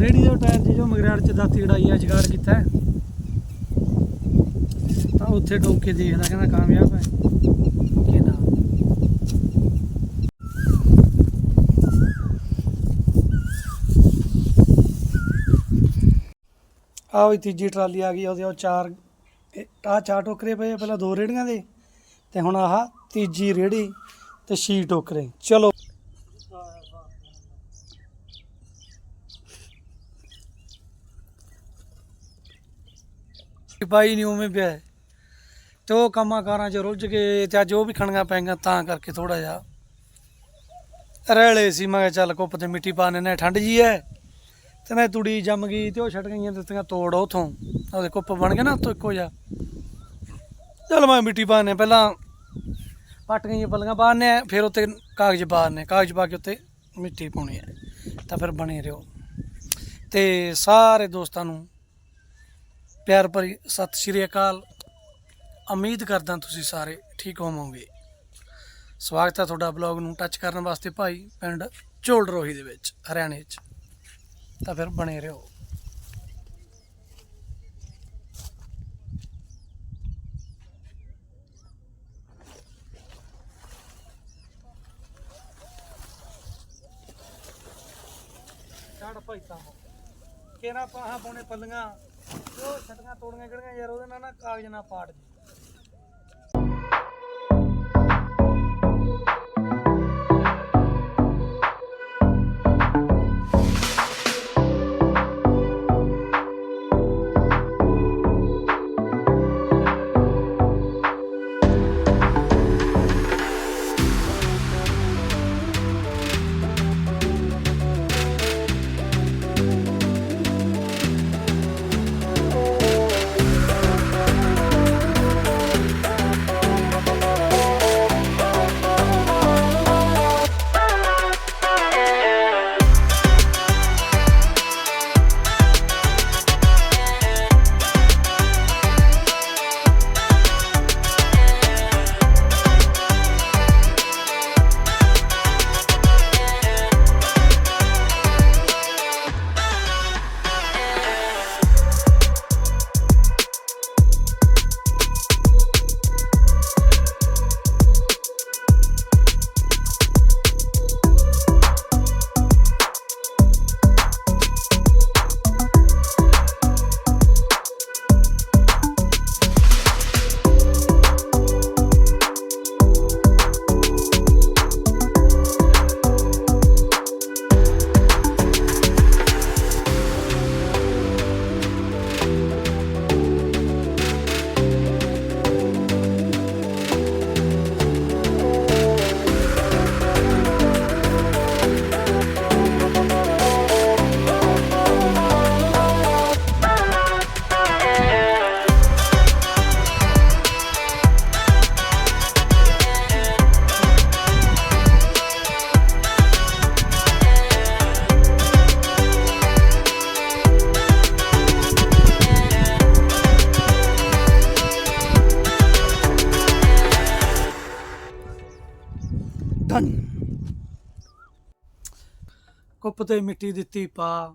ਰੇੜੀ ਦੇ ਟਾਇਰ 'ਚ ਜੋ ਮਗਰਾੜ 'ਚ ਦਾਤੀ ੜਾਈ ਆ ਜਗਾੜ ਕੀਤਾ ਤਾਂ ਉੱਥੇ ਠੋਕ ਕੇ ਦੇਖਦਾ ਕਹਿੰਦਾ ਕਾਮਯਾਬ ਹੈ। ਕਿ ਨਾ ਆਹ ਵੀ ਤੀਜੀ ਟਰਾਲੀ ਆ ਗਈ, ਉਹਦੇ ਉਹ ਚਾਰ ਆ ਚਾਰ ਟੋਕਰੇ ਪਏ ਪਹਿਲਾਂ ਦੋ ਰੇੜੀਆਂ ਦੇ, ਤੇ ਹੁਣ ਆਹ ਤੀਜੀ ਰੇੜੀ ਤੇ ਛੇ ਟੋਕਰੇ। ਚਲੋ। ਭਾਈ ਨਹੀਂ ਉਵੇਂ ਪਿਆ ਹੈ। ਤੇ ਉਹ ਕੰਮਾਂ ਕਾਰਾਂ 'ਚ ਰੁੱਝ ਕੇ ਤੇ ਅੱਜ ਉਹ ਵੀ ਖਣੀਆਂ ਪੈਂਗੀਆਂ ਤਾਂ ਕਰਕੇ ਥੋੜਾ ਜਿਹਾ ਰਹਿਲੇ ਸੀ। ਮੈਂ ਕਿਹਾ ਚੱਲ ਕੁੱਪ ਤੇ ਮਿੱਟੀ ਪਾਣੇ ਨੇ ਠੰਡ ਜੀ ਐ ਤੇ ਮੈਂ ਤੂੜੀ ਜੰਮ ਗਈ ਤੇ ਉਹ ਛੱਡ ਗਈਆਂ, ਦਿੱਤੀਆਂ ਤੋੜ ਉਥੋਂ। ਉਹਦੇ ਕੁੱਪ ਬਣ ਗਿਆ ਨਾ ਉੱਤੋਂ ਇੱਕੋ ਜਿਹਾ। ਚੱਲ ਮੈਂ ਮਿੱਟੀ ਪਾਣੇ ਪਹਿਲਾਂ ਪੱਟ ਗਈਆਂ ਪੱਲੀਆਂ ਪਾਣੇ ਫਿਰ ਉੱਤੇ ਕਾਗਜ਼ ਪਾਣੇ ਕਾਗਜ਼ ਪਾ ਕੇ ਉੱਤੇ ਮਿੱਟੀ ਪਾਉਣੀ ਹੈ, ਤਾਂ ਫਿਰ ਬਣੇ ਰਹੋ। ਤੇ ਸਾਰੇ ਦੋਸਤਾਂ ਨੂੰ ਪਿਆਰ ਭਰੀ ਸਤਿ ਸ਼੍ਰੀ ਅਕਾਲ। ਉਮੀਦ ਕਰਦਾ ਤੁਸੀਂ ਸਾਰੇ ਠੀਕ ਹੋਵੋਗੇ। ਸਵਾਗਤ ਹੈ ਤੁਹਾਡਾ ਬਲੌਗ ਨੂੰ ਟੱਚ ਕਰਨ ਵਾਸਤੇ ਭਾਈ ਪਿੰਡ ਝੋਲ ਰੋਹੀ ਦੇ ਵਿੱਚ, ਹਰਿਆਣੇ 'ਚ। ਤਾਂ ਫਿਰ ਬਣੇ ਰਹੋ। ਛੱਡ ਭਾਈ ਤਾਂ। ਕਿਹੜਾ ਪਾਹਾਂ ਪਾਉਣੇ ਪੱਲੀਆਂ? ਉਹ ਛਟੀਆਂ ਤੋੜੀਆਂ ਕਿਹੜੀਆਂ ਯਾਰ ਉਹਦੇ ਨਾਲ ਨਾ ਕਾਗਜ਼ ਨਾ ਪਾੜ ਜੀ ਡਨ ਕੁੱਪ ਤੇ ਮਿੱਟੀ ਦਿੱਤੀ ਪਾ।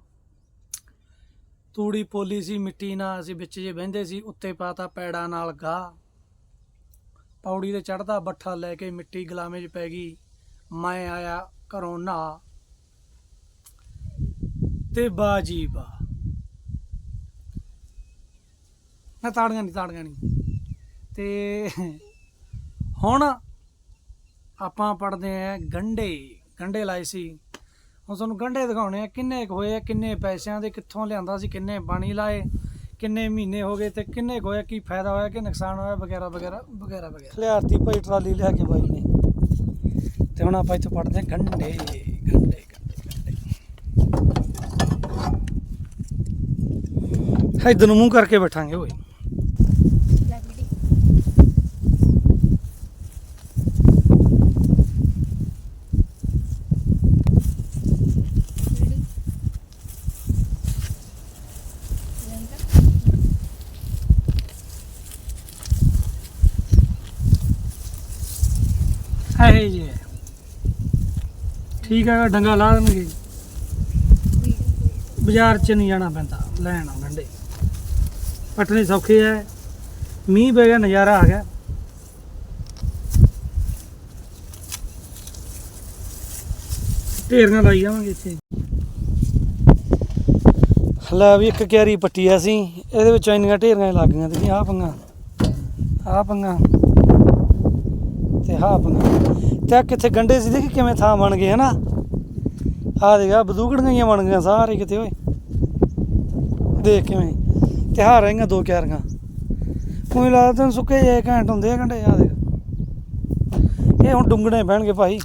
ਤੂੜੀ ਪੋਲੀ ਸੀ, ਮਿੱਟੀ ਨਾਲ ਅਸੀਂ ਵਿੱਚ ਜੇ ਬਹਿੰਦੇ ਸੀ, ਉੱਤੇ ਪਾਤਾ ਪੈੜਾ ਨਾਲ ਗਾ ਪੌੜੀ ਤੇ ਚੜਦਾ ਬੱਠਾ ਲੈ ਕੇ ਮਿੱਟੀ ਗਲਾਮੇ 'ਚ ਪੈ ਗਈ। ਮੈਂ ਆਇਆ ਘਰੋਂ ਨਹਾ। ਤੇ ਬਾਜੀ ਬਾ ਨਾ ਤਾੜੀਆਂ ਨਹੀਂ ਤਾੜੀਆਂ ਨਹੀਂ ਤੇ ਹੁਣ ਆਪਾਂ ਪੜਦੇ ਆ ਗੰਡੇ ਗੰਡੇ ਲਾਏ ਸੀ। ਹੁਣ ਤੁਹਾਨੂੰ ਗੰਡੇ ਦਿਖਾਉਣੇ ਆ, ਕਿੰਨੇ ਕੁ ਹੋਏ ਆ, ਕਿੰਨੇ ਪੈਸਿਆਂ ਦੇ, ਕਿੱਥੋਂ ਲਿਆਂਦਾ ਸੀ, ਕਿੰਨੇ ਪਾਣੀ ਲਾਏ, ਕਿੰਨੇ ਮਹੀਨੇ ਹੋ ਗਏ ਤੇ ਕਿੰਨੇ ਕੁ ਹੋਇਆ, ਕੀ ਫਾਇਦਾ ਹੋਇਆ, ਕਿ ਨੁਕਸਾਨ ਹੋਇਆ, ਵਗੈਰਾ ਵਗੈਰਾ ਵਗੈਰਾ ਵਗੈਰਾ। ਲਿਆਰਤੀ ਭਾਈ ਟਰਾਲੀ ਲਿਆ ਕੇ ਬਾਈ ਨੇ। ਤੇ ਹੁਣ ਆਪਾਂ ਇੱਥੋਂ ਪੜਦੇ ਆ ਗੰਡੇ ਗੰਡੇ ਗੰਡੇ ਗੰਡੇ ਇਧਰ ਨੂੰ ਮੂੰਹ ਕਰਕੇ ਬੈਠਾਂਗੇ ਓਏ ਹੈ ਜੀ ਠੀਕ ਹੈ ਡੰਗਾ ਲਾ ਦੇਣਗੇ। ਬਾਜ਼ਾਰ 'ਚ ਨਹੀਂ ਜਾਣਾ ਪੈਂਦਾ, ਲੈਣ ਆ ਗੰਡੇ ਪਟਨੇ ਸੌਖੇ ਐ, ਮੀਂਹ ਪੈ ਗਿਆ, ਨਜ਼ਾਰਾ ਆ ਗਿਆ। ਢੇਰੀਆਂ ਲਾਈ ਜਾਵਾਂਗੇ ਇੱਥੇ। ਲੈ ਵੀ ਇੱਕ ਕਿਆਰੀ ਪੱਟੀ ਆ ਸੀ ਇਹਦੇ ਵਿੱਚ ਇੰਨੀਆਂ ਢੇਰੀਆਂ ਲੱਗ ਗਈਆਂ ਤੇ ਆਹ ਪੰਗਾ ਆਹ ਪੰਗਾ ਤੇ ਆਹ ਪੰਗਾ। ਤੇ ਕਿੱਥੇ ਗੰਡੇ ਸੀ, ਦੇਖੀ ਕਿਵੇਂ ਥਾਂ ਬਣ ਗਏ, ਹਨਾ? ਆਹ ਦੇਗਾ ਬਦੂਗੜੀਆਂ ਬਣ ਗਈਆਂ ਸਾਰੇ ਕਿਤੇ, ਓਏ। ਦੇਖ ਕਿਵੇਂ ਤੇ ਆਹ ਰਹੀਆਂ ਦੋ ਕਿਆਰੀਆਂ ਕੋਈ ਲੱਗਦਾ ਤੈਨੂੰ ਸੁੱਕੇ ਜੇ ਘੈਂਟ ਹੁੰਦੇ ਆ ਗੰਡੇ ਆ ਦੇਖ। ਇਹ ਹੁਣ ਡੁੰਗਣੇ ਪੈਣਗੇ ਭਾਈ।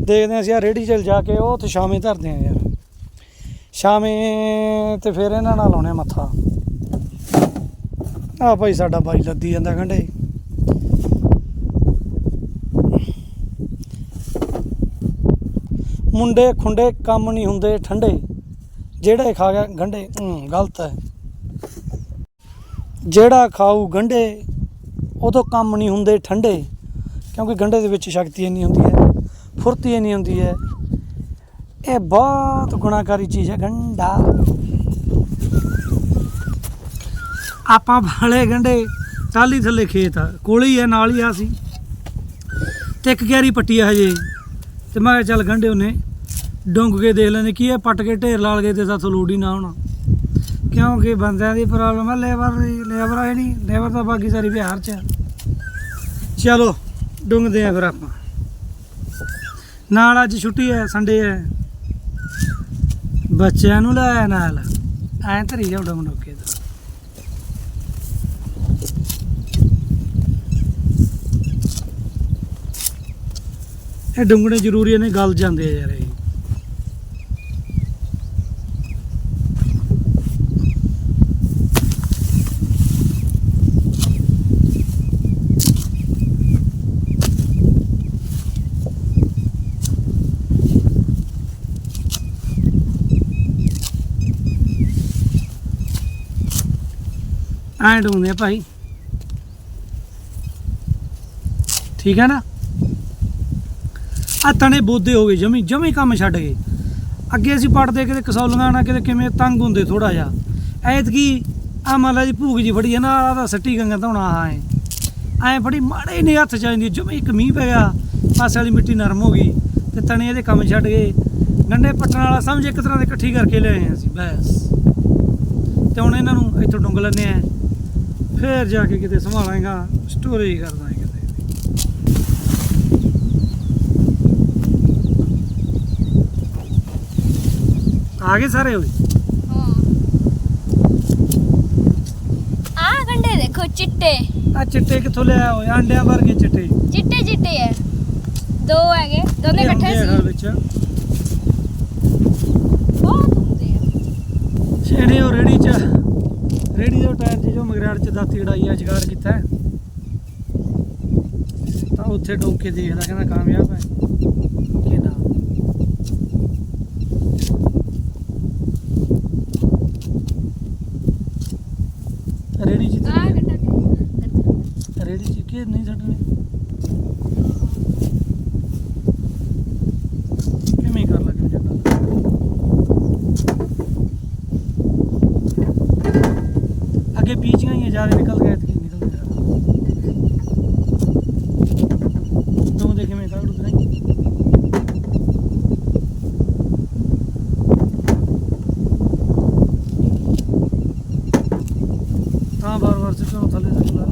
ਦੇਖਦੇ ਹਾਂ ਅਸੀਂ ਆ ਰੇੜੀ ਚਲ ਜਾ ਕੇ, ਉਹ ਤੇ ਸ਼ਾਮੇ ਧਰਦੇ ਆ ਯਾਰ। ਸ਼ਾਮੇ ਤੇ ਫਿਰ ਇਹਨਾਂ ਨਾਲ ਲਾਉਣੇ ਮੱਥਾ। ਆ ਭਾਈ ਸਾਡਾ ਬਾਈ ਲੱਦੀ ਜਾਂਦਾ ਗੰਢੇ ਮੁੰਡੇ ਖੁੰਡੇ ਕੰਮ ਨਹੀਂ ਹੁੰਦੇ, ਠੰਡੇ। ਜਿਹੜੇ ਖਾ ਗਿਆ, ਗੰਢੇ ਗਲਤ ਹੈ। ਜਿਹੜਾ ਖਾਊ ਗੰਢੇ ਉਹ ਤੋਂ ਕੰਮ ਨਹੀਂ ਹੁੰਦੇ, ਠੰਡੇ। ਕਿਉਂਕਿ ਗੰਢੇ ਦੇ ਵਿੱਚ ਸ਼ਕਤੀ ਇੰਨੀ ਹੁੰਦੀ ਹੈ, ਫੁਰਤੀ ਇੰਨੀ ਹੁੰਦੀ ਹੈ। ਇਹ ਬਹੁਤ ਗੁਣਾਕਾਰੀ ਚੀਜ਼ ਹੈ ਗੰਡਾ ਆਪਾਂ ਵਾਲੇ ਗੰਢੇ ਟਾਲੀ ਥੱਲੇ ਖੇਤ ਆ, ਕੋਲੇ ਹੀ ਹੈ, ਨਾਲ ਹੀ ਆ ਸੀ ਤੇ ਇੱਕ ਕਿਆਰੀ ਪੱਟੀ ਆ ਹਜੇ। ਤੇ ਮੈਂ ਕਿਹਾ ਚੱਲ ਗੰਢੇ ਉਹਨੇ, ਡੁੰਗ ਕੇ ਦੇਖ ਲੈਂਦੇ, ਕੀ ਇਹ ਪੱਟ ਕੇ ਢੇਰ ਲਾਲ ਗਏ ਤੇ ਸਾਥੋਂ ਲੋੜ ਹੀ ਨਾ ਹੋਣਾ। ਕਿਉਂਕਿ ਬੰਦਿਆਂ ਦੀ ਪ੍ਰੋਬਲਮ ਹੈ ਲੇਬਰ ਦੀ ਲੇਬਰ ਹੈ ਨਹੀਂ ਲੇਬਰ ਤਾਂ ਬਾਕੀ ਸਾਰੀ ਬਿਹਾਰ ਚ ਚਲੋ, ਡੁੰਗਦੇ ਆ ਫਿਰ ਆਪਾਂ। ਨਾਲ ਅੱਜ ਛੁੱਟੀ ਹੈ ਸੰਡੇ ਹੈ। ਬੱਚਿਆਂ ਨੂੰ ਲੈ ਨਾਲ। ਐਂ ਧਰੀ ਜਾਓ ਡੰਗ ਡੋਕੇ ਦਾ ਇਹ ਡੁੰਗਣੇ ਜ਼ਰੂਰੀ ਨੇ ਗਲ ਜਾਂਦੇ ਆ ਯਾਰ ਇਹ। ਐਂ ਡੁੰਗਦੇ ਆ ਭਾਈ। ਠੀਕ ਹੈ ਨਾ? ਆ ਤਣੇ ਬੋਦੇ ਹੋ ਗਏ ਜਮੀ ਜਮੀ ਕੰਮ ਛੱਡ ਗਏ। ਅੱਗੇ ਅਸੀਂ ਪੜਦੇ ਕਿਤੇ ਕਸੌਲੀਆਂ ਨਾਲ, ਕਿਤੇ ਕਿਵੇਂ ਤੰਗ ਹੁੰਦੇ ਥੋੜਾ ਜਿਹਾ। ਐਤਕੀ ਆ ਮਾਲਾ ਜੀ ਭੂਖ ਜੀ ਫੜੀ ਹੈ ਨਾ ਆਦਾ ਸੱਟੀ ਗੰਗਾ ਧੋਣਾ ਆ ਐ। ਐ ਬੜੀ ਮਾੜੇ ਨੇ ਹੱਥ ਚ ਜਾਂਦੀ, ਜਮੀ ਇੱਕ ਮੀਂਹ ਪੈ ਗਿਆ, ਪਾਸੇ ਵਾਲੀ ਮਿੱਟੀ ਨਰਮ ਹੋ ਗਈ, ਤੇ ਤਣੇ ਇਹਦੇ ਕੰਮ ਛੱਡ ਗਏ। ਗੰਡੇ ਪੱਟਣ ਵਾਲਾ ਸਮਝ ਇੱਕ ਤਰ੍ਹਾਂ ਦੇ ਇਕੱਠੀ ਕਰਕੇ ਲਿਆਏ ਹਾਂ ਅਸੀਂ, ਬਸ। ਤੇ ਹੁਣ ਇਹਨਾਂ ਨੂੰ ਇੱਥੋਂ ਡੁੰਗ ਲੈਂਦੇ ਆ। ਫੇਰ ਜਾ ਕੇ ਕਿਤੇ ਸੰਭਾਲਾਂਗਾ ਸਟੋਰੀ ਕਰਦਾ ਕਿਤੇ ਆ ਗਏ ਸਾਰੇ ਹੋਏ ਆ ਗੰਡੇ ਦੇਖੋ ਚਿੱਟੇ। ਆ ਚਿੱਟੇ ਕਿੱਥੋਂ ਲਿਆ ਹੋਏ ਆਂਡਿਆਂ ਵਰਗੇ ਚਿੱਟੇ। ਚਿੱਟੇ ਚਿੱਟੇ ਐ ਦੋ ਹੈਗੇ। ਦੋਨੇ ਇਕੱਠੇ ਸੀ। ਵਿੱਚ। ਬਹੁਤ ਹੁੰਦੇ ਆ। ਛੇੜੇ ਉਹ ਰੇੜੀ ਚ ਰੇੜੀ ਦੇ ਟਾਇਰ 'ਚ ਜੋ ਮਗਰਾੜ ਚ ਦਾਤੀ ਉਡਾਈ ਆ ਜਗਾਰ ਕੀਤਾ। ਹੈ। ਤਾਂ ਉੱਥੇ ਡੋਕ ਦੇਖਦਾ ਕਹਿੰਦਾ ਕਾਮਯਾਬ ਹੈ ਕਿ ਨਾ ਰੇੜੀ ਚ ਆ ਤਾਂ ਗੰਡਾ ਰੇੜੀ ਚ ਕੀ ਨਹੀਂ ਛੱਡਣੇ ਕਿਵੇਂ ਕਰ ਲੱਗੇ ਜੱਗਾ ਅੱਗੇ ਪੀਚੀਆਂ ਹੀ ਜਾ ਰਹੇ ਨਿਕਲ ਗਏ ਤੇ ਨਿਕਲ ਗਏ ਤੂੰ ਦੇ ਕਿਵੇਂ ਕਾੜੂ ਤੇ ਤਾਂ ਬਾਰ ਬਾਰ ਸਿੱਟਣ ਥੱਲੇ ਤੱਕ ਲਾ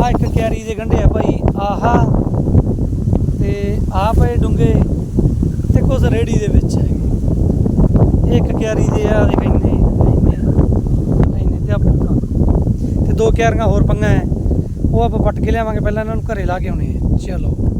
ਆ ਇੱਕ ਕਿਆਰੀ ਦੇ ਗੰਢੇ ਆ ਭਾਈ ਆਹਾ ਤੇ ਆ ਪਏ ਡੁੰਗੇ ਤੇ ਕੁਝ ਰੇੜੀ ਦੇ ਵਿੱਚ ਹੈਗੇ ਇੱਕ ਕਿਆਰੀ ਦੇ ਆ ਦੇਖ ਇੰਨੇ ਇੰਨੇ ਇੰਨੇ ਤੇ ਆ ਪੱਕਾ ਤੇ ਦੋ ਕਿਆਰੀਆਂ ਹੋਰ ਪੰਗਾ ਹੈ ਉਹ ਆਪਾਂ ਪੱਟ ਕੇ ਲਿਆਵਾਂਗੇ, ਪਹਿਲਾਂ ਇਹਨਾਂ ਨੂੰ ਘਰੇ ਲਾ ਕੇ ਆਉਣੇ ਆ ਚਲੋ।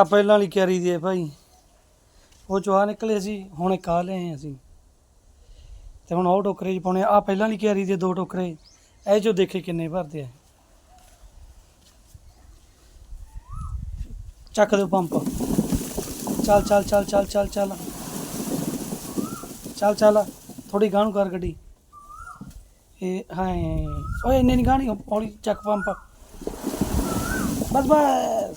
ਆ ਪਹਿਲਾਂ ਵਾਲੀ ਕਿਆਰੀ ਦੀ ਹੈ ਭਾਈ। ਉਹ ਚੋਂ ਨਿਕਲੇ ਸੀ, ਹੁਣ ਇੱਕ ਆ ਲਏ ਅਸੀਂ। ਤੇ ਹੁਣ ਉਹ ਟੋਕਰੇ 'ਚ ਪਾਉਣੇ ਆ। ਆਹ ਪਹਿਲਾਂ ਵਾਲੀ ਕਿਆਰੀ ਦੇ ਦੋ ਟੋਕਰੇ। ਇਹ ਚੋਂ ਦੇਖੇ ਕਿੰਨੇ ਭਰਦੇ ਆ। ਚੱਕ ਦਿਓ ਪੰਪ। ਚੱਲ ਚੱਲ ਚੱਲ ਚੱਲ ਚੱਲ ਚੱਲ। ਚੱਲ ਚੱਲ। ਥੋੜੀ ਗਾਂ ਕਰ ਗੱਡੀ। ਇਹ ਹਾਏ, ਓਏ ਇੰਨੇ ਨਹੀਂ ਗਾਣੀ ਹੌਲੀ ਚੱਕ ਪੰਪ। ਬਸ ਬਸ।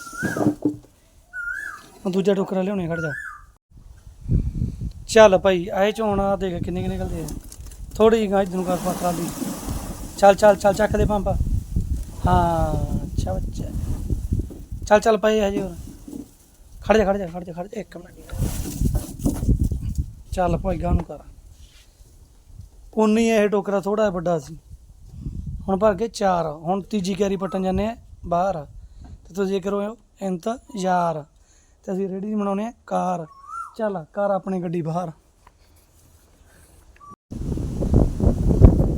ਹੁਣ ਦੂਜਾ ਟੋਕਰਾ ਲਿਆਉਣੇ, ਖੜ ਜਾ। ਚੱਲ ਭਾਈ, ਆਏ ਚੋਂ ਹੁਣ ਆ ਦੇਖ ਕਿੰਨੇ ਕਿੰਨੇ ਨਿਕਲਦੇ ਆ। ਥੋੜੀ ਜਿਹੀ ਗਾਂ ਨੂੰ ਕਰ ਪਾ ਟਰਾਲੀ ਚੱਲ ਚੱਲ ਚੱਲ, ਚੱਕ ਦੇ ਪੰਪ। ਹਾਂ, ਅੱਛਾ ਬੱਚਾ। ਚੱਲ ਚੱਲ ਭਾਈ ਹਜੇ ਹੋਰ। ਖੜ ਜਾ ਖੜ ਜਾ ਖੜ ਜਾ ਖੜ ਜਾ, ਇੱਕ ਮਿੰਟ। ਚੱਲ ਭਾਈ, ਗਾਂ ਨੂੰ ਕਰ। ਉਨੀ ਇਹ ਟੋਕਰਾ ਥੋੜਾ ਵੱਡਾ ਸੀ। ਹੁਣ ਭਰ ਕੇ ਚਾਰ। ਹੁਣ ਤੀਜੀ ਕੈਰੀ ਪੱਟਣ ਜਾਂਦੇ ਆ, ਬਾਹਰ। ਤੇ ਤੁਸੀਂ ਇਹ ਕਰੋ ਇੰਤ ਯਾਰ ਤੇ ਅਸੀਂ ਰੇੜੀ ਬਣਾਉਣੇ ਆ ਕਾਰ। ਚੱਲ, ਕਰ ਆਪਣੀ ਗੱਡੀ ਬਾਹਰ।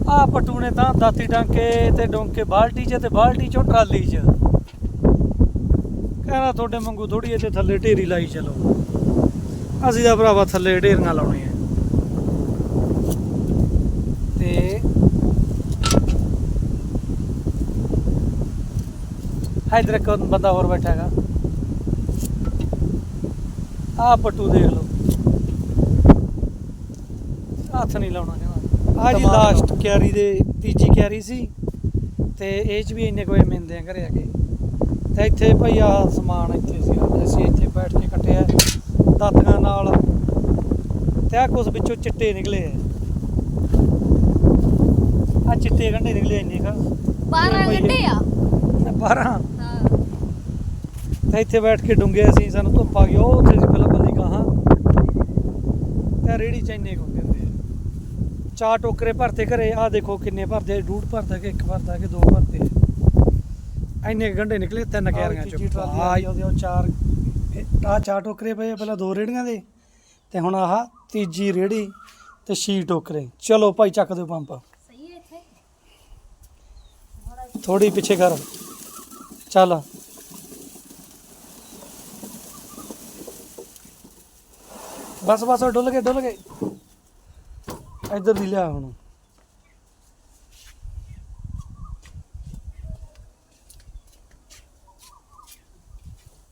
ਆ ਪਟੂ ਨੇ ਤਾਂ ਦਾਤੀ ਟਾਂਕੇ ਤੇ ਡੋਂਕੇ ਬਾਲਟੀ 'ਚ ਤੇ ਬਾਲਟੀ 'ਚੋਂ ਟਰਾਲੀ 'ਚ। ਕਹਿੰਦਾ ਤੁਹਾਡੇ ਵਾਂਗੂ ਥੋੜੀ ਇੱਥੇ ਥੱਲੇ ਢੇਰੀ ਲਾਈ ਚਲੋ। ਅਸੀਂ ਤਾਂ ਭਰਾਵਾ ਥੱਲੇ ਢੇਰੀਆਂ ਲਾਉਣੀਆਂ। ਤੇ ਇਧਰ ਇੱਕ ਬੰਦਾ ਹੋਰ ਬੈਠਾ ਹੈਗਾ। ਆ ਪੱਟੂ ਦੇਖ ਲਓ। ਹੱਥ ਨਹੀਂ ਲਾਉਣਾ ਕਹਿੰਦਾ ਆ ਜੀ ਲਾਸਟ ਕਿਆਰੀ ਦੇ ਤੀਜੀ ਕਿਆਰੀ ਸੀ ਤੇ ਇਹ ਚ ਵੀ ਇੰਨੇ ਕੋਈ ਮਿੰਦੇ ਆ ਘਰੇ ਆ ਕੇ। ਤੇ ਇੱਥੇ ਭਈ ਆ ਸਮਾਨ ਇੱਥੇ ਸੀ ਅਸੀਂ ਇੱਥੇ ਬੈਠ ਕੇ ਕੱਟਿਆ। ਦਾਤੀਆਂ ਨਾਲ। ਤੇ ਆ ਕੁਛ ਵਿੱਚੋਂ ਚਿੱਟੇ ਨਿਕਲੇ ਆ। ਆ ਚਿੱਟੇ ਗੰਢੇ ਨਿਕਲੇ ਇੰਨੇ ਕਾ। 12 ਘੰਟੇ ਆ 12 ਹਾਂ ਤੇ ਇੱਥੇ ਬੈਠ ਕੇ ਡੁੰਗੇ ਅਸੀਂ ਸਾਨੂੰ ਧੁੱਪ ਆ ਗਈ ਉਹ ਉੱਥੇ ਸੀ ਪਹਿਲਾਂ ਬੱਲੀ ਗਾਹਾਂ ਤੇ ਰੇੜੀ ਚ ਇੰਨੇ ਕੁ ਹੁੰਦੇ ਹੁੰਦੇ ਆ। ਚਾਰ ਟੋਕਰੇ ਭਰਤੇ ਘਰੇ ਆ ਦੇਖੋ ਕਿੰਨੇ ਭਰਦੇ ਡੂਢ ਭਰਦਾ ਕਿ ਇੱਕ ਭਰਦਾ ਕਿ ਦੋ ਭਰਦੇ ਇੰਨੇ ਕੁ ਗੰਢੇ ਨਿਕਲੇ ਤਿੰਨ ਕਿਆਰੀਆਂ ਚੋਂ। ਆ ਉਹਦੇ ਉਹ ਚਾਰ ਆ ਚਾਰ ਟੋਕਰੇ ਪਏ ਪਹਿਲਾਂ ਦੋ ਰੇੜੀਆਂ ਦੇ ਤੇ ਹੁਣ ਆਹ ਤੀਜੀ ਰੇੜੀ ਤੇ ਛੀ ਟੋਕਰੇ। ਚਲੋ ਭਾਈ ਚੱਕ ਦਿਓ ਪੰਪ। ਸਹੀ ਹੈ ਇੱਥੇ। ਥੋੜੀ ਪਿੱਛੇ ਕਰ। ਚੱਲ। ਬਸ ਬਸ ਉਹ ਡੁੱਲ ਗਏ ਡੁੱਲ ਗਏ। ਇੱਧਰ ਦੀ ਲਿਆ ਹੁਣ।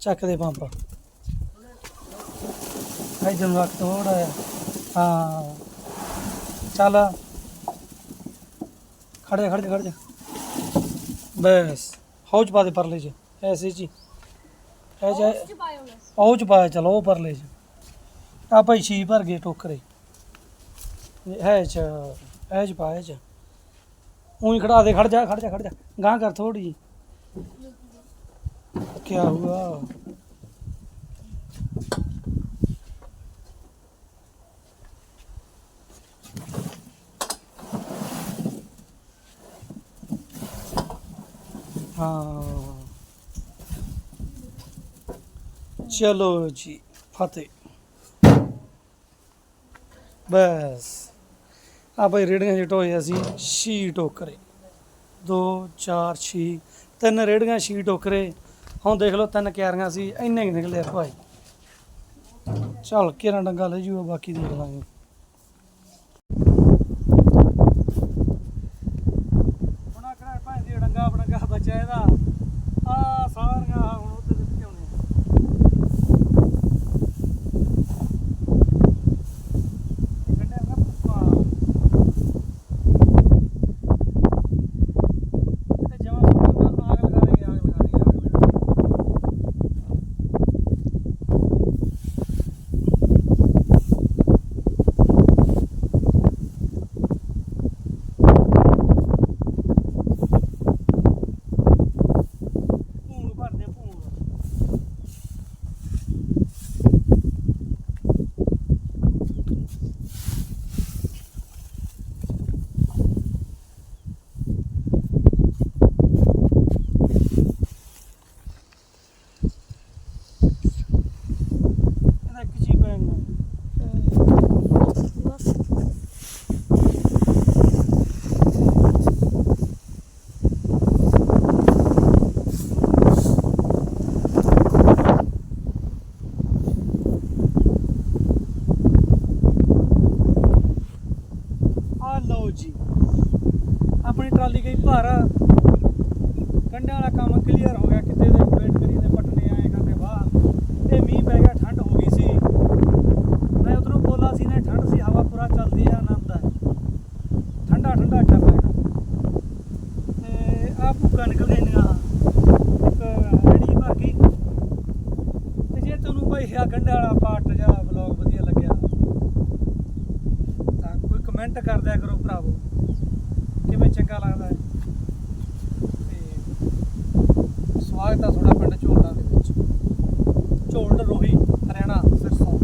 ਚੱਕ ਦੇ ਪੰਪ। ਇੱਧਰ ਨੂੰ ਰੱਖ ਥੋੜਾ ਹਾਂ। ਚੱਲ। ਖੜ ਜਾ ਖੜ ਜਾ ਖੜ ਜਾ। ਬਸ। ਹੌਜ ਪਾ ਦੇ ਪਰਲੇ ਚ। ਐਸੇ ਜੀ ਐ ਜਾ ਚ ਪਾਇਆ ਚਲੋ ਉਹ ਪਰਲੇ ਚ। ਆ ਭਾਈ ਛੀ ਭਰ ਗਏ ਟੋਕਰੇ। ਇਹ ਹੈ ਚ ਐ ਚ ਪਾਇਆ ਚ। ਉਹੀ ਖੜਾ ਦੇ, ਖੜ ਜਾ ਖੜ ਜਾ ਖੜ ਜਾ। ਗਾਂ ਕਰ ਥੋੜੀ ਜੀ ਕੀ ਹੁਆ ਹਾਂ। ਚਲੋ ਜੀ, ਫਤਿਹ। ਬਸ। ਆ ਭਾਈ ਰੇੜੀਆਂ ਜਿ ਟੋਏ ਅਸੀਂ ਛੀ ਟੋਕਰੇ। 2 4 6 ਤਿੰਨ ਰੇੜੀਆਂ ਛੀ ਟੋਕਰੇ। ਹੁਣ ਦੇਖ ਲਓ, ਤਿੰਨ ਕਿਆਰੀਆਂ ਸੀ, ਇੰਨੇ ਹੀ ਨਿਕਲੇ ਭਾਈ। ਚੱਲ ਕਿਰਾਂ ਡੰਗਾ ਲੈ ਜੂਗਾ, ਬਾਕੀ ਦੇਖ ਲਾਂਗੇ। ਦੂਜੀ ਆਪਣੀ ਟਰਾਲੀ ਗਈ ਭਾਰਾ। ਕਮੈਂਟ ਕਰ ਦਿਆ ਕਰੋ ਭਰਾਵੋ। ਕਿਵੇਂ ਚੰਗਾ ਲੱਗਦਾ ਹੈ। ਤੇ ਸਵਾਗਤ ਆ ਤੁਹਾਡਾ ਪਿੰਡ ਝੋਲਡਾ ਦੇ ਵਿੱਚ। ਝੋਲਡ ਰੋਹੀ, ਹਰਿਆਣਾ, ਸਿਰਸੋਂ।